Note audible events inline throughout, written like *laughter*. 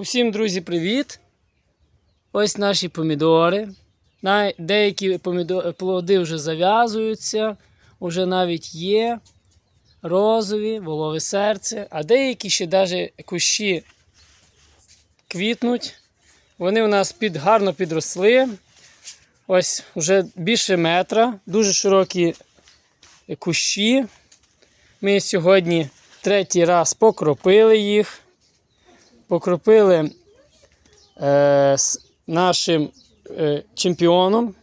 Усім, друзі, привіт! Ось наші помідори. Деякі помідо- плоди вже зав'язуються, вже навіть є розові, волове серце, а деякі ще навіть кущі квітнуть. Вони у нас під, гарно підросли. Ось вже більше метра, дуже широкі кущі. Ми сьогодні третій раз покропили їх. Покропили е, з нашим е, чемпіоном.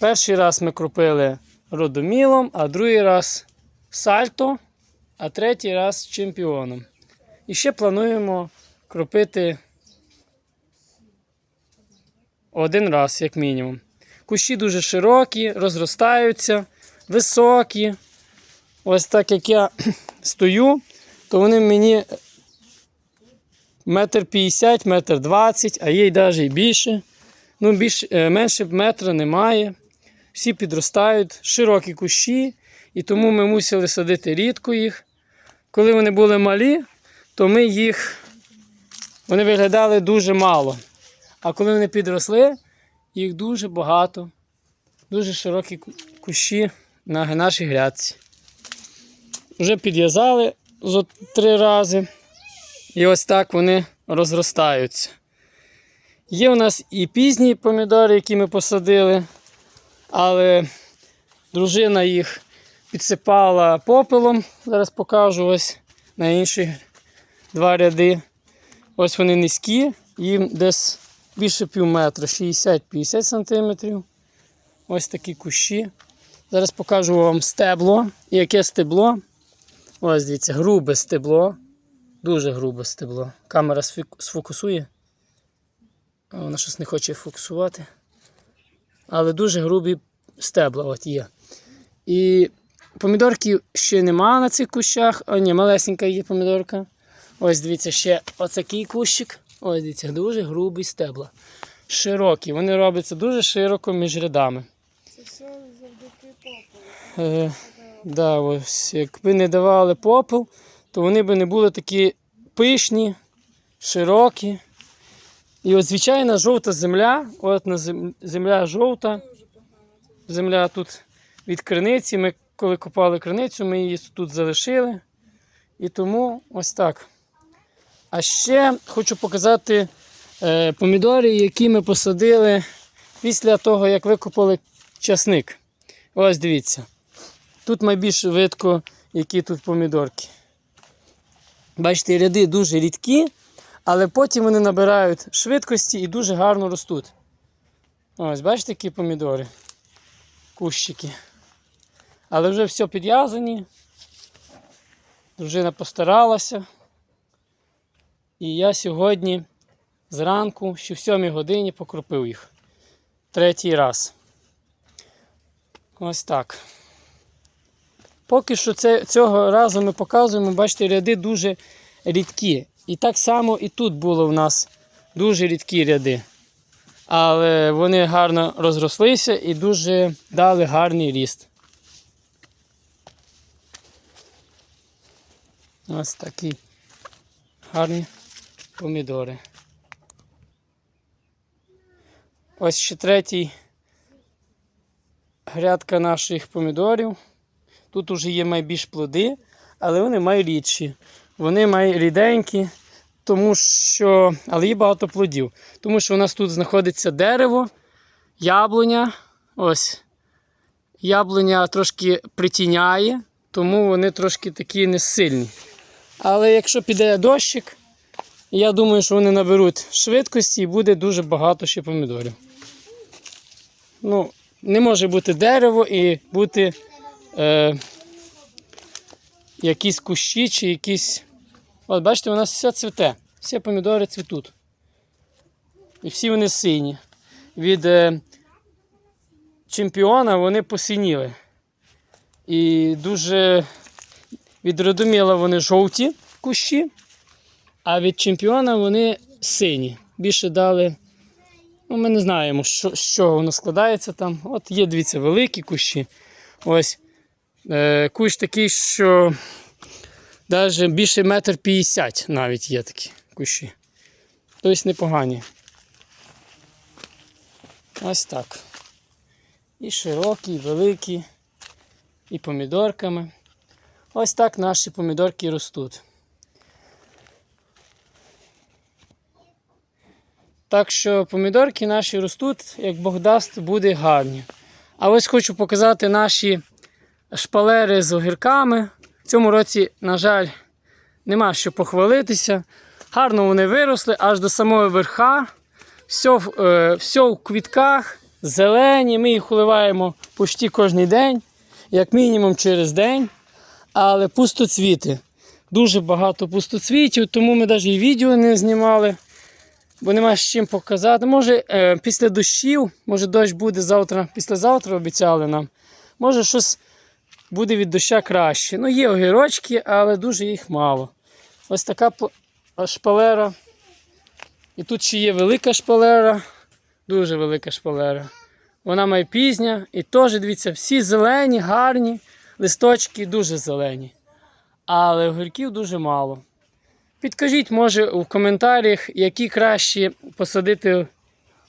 Перший раз ми кропили родомілом, а другий раз сальто, а третій раз чемпіоном. І ще плануємо кропити один раз, як мінімум. Кущі дуже широкі, розростаються, високі. Ось так як я *clears throat* стою, то вони мені метр п'ятдесят, метр двадцять, а є й навіть і більше. Ну, більш, е, менше метра немає. Всі підростають, широкі кущі, і тому ми мусили садити рідко їх. Коли вони були малі, то ми їх вони виглядали дуже мало. А коли вони підросли, їх дуже багато, дуже широкі кущі на нашій грядці. Вже підв'язали зо три рази. І ось так вони розростаються. Є у нас і пізні помідори, які ми посадили, але дружина їх підсипала попелом. Зараз покажу ось на інші два ряди. Ось вони низькі, їм десь більше пів метра, 60-50 см. Ось такі кущі. Зараз покажу вам стебло. І Яке стебло? Ось дивіться, грубе стебло. Дуже грубе стебло. Камера сфокусує. Вона щось не хоче фокусувати. Але дуже грубі стебла от є. І помідорки ще нема на цих кущах. О, ні, малесенька є помідорка. Ось дивіться, ще отакий кущик. Ось дивіться, дуже грубі стебла. Широкі. Вони робляться дуже широко між рядами. Це все завдяки попелу. Е, да, ось, якби не давали попел, то вони б не були такі пишні, широкі. І от звичайна жовта земля, от на земля жовта, земля тут від криниці. Ми коли копали криницю, ми її тут залишили. І тому ось так. А ще хочу показати е, помідори, які ми посадили після того, як викопали часник. Ось дивіться. Тут найбільш видко, які тут помідорки. Бачите, ряди дуже рідкі, але потім вони набирають швидкості і дуже гарно ростуть. Ось, бачите, які помідори. Кущики. Але вже все підв'язані. Дружина постаралася. І я сьогодні зранку, ще в 7 годині покропив їх. Третій раз. Ось так. Поки що це, цього разу ми показуємо, бачите, ряди дуже рідкі. І так само і тут було в нас дуже рідкі ряди. Але вони гарно розрослися і дуже дали гарний ріст. Ось такі гарні помідори. Ось ще третій грядка наших помідорів. Тут вже є найбільш плоди, але вони найрідші. Вони найріденькі, тому що. Але є багато плодів. Тому що у нас тут знаходиться дерево, яблуня. Ось. Яблуня трошки притіняє, тому вони трошки такі несильні. Але якщо піде дощик, я думаю, що вони наберуть швидкості і буде дуже багато ще помідорів. Ну, не може бути дерево і бути е, якісь кущі чи якісь. От бачите, у нас все цвіте. Всі помідори цвітуть. І всі вони сині. Від е, чемпіона вони посиніли. І дуже відродуміли вони жовті кущі, а від чемпіона вони сині. Більше дали. Ну, ми не знаємо, що, з чого воно складається там. От є, дивіться, великі кущі. Ось кущ такий, що навіть більше метр п'ятдесят навіть є такі кущі. тобто непогані. Ось так. І широкі, і великі, і помідорками. Ось так наші помідорки ростуть. Так що помідорки наші ростуть, як Бог дасть, буде гарні. А ось хочу показати наші шпалери з огірками. В цьому році, на жаль, нема що похвалитися. Гарно вони виросли аж до самого верха. Все, е, все в квітках, зелені. Ми їх уливаємо почти кожен день, як мінімум через день. Але пустоцвіти. Дуже багато пустоцвітів, тому ми навіть і відео не знімали, бо нема з чим показати. Може, е, після дощів, може дощ буде завтра, післязавтра обіцяли нам. Може, щось буде від доща краще. Ну, є огірочки, але дуже їх мало. Ось така шпалера. І тут ще є велика шпалера, дуже велика шпалера. Вона має пізня і теж, дивіться, всі зелені, гарні, листочки дуже зелені. Але огірків дуже мало. Підкажіть, може, у коментарях, які краще посадити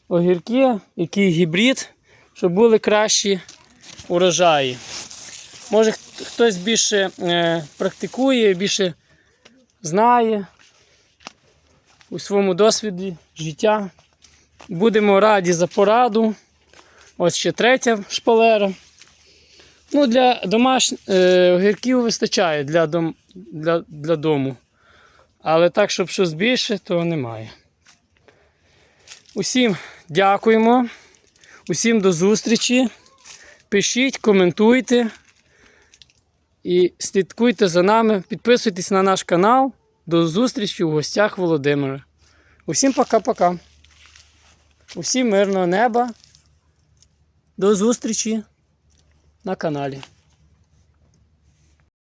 огірки, який гібрид, щоб були кращі урожаї. Може, хтось більше е, практикує, більше знає у своєму досвіді життя. Будемо раді за пораду. Ось ще третя шпалера. Ну, для домашніх е, огірків вистачає для, дом, для, для дому. Але так, щоб щось більше, то немає. Усім дякуємо. Усім до зустрічі. Пишіть, коментуйте і слідкуйте за нами. Підписуйтесь на наш канал. До зустрічі у гостях Володимира. Усім пока-пока. Усім мирного неба. До зустрічі на каналі.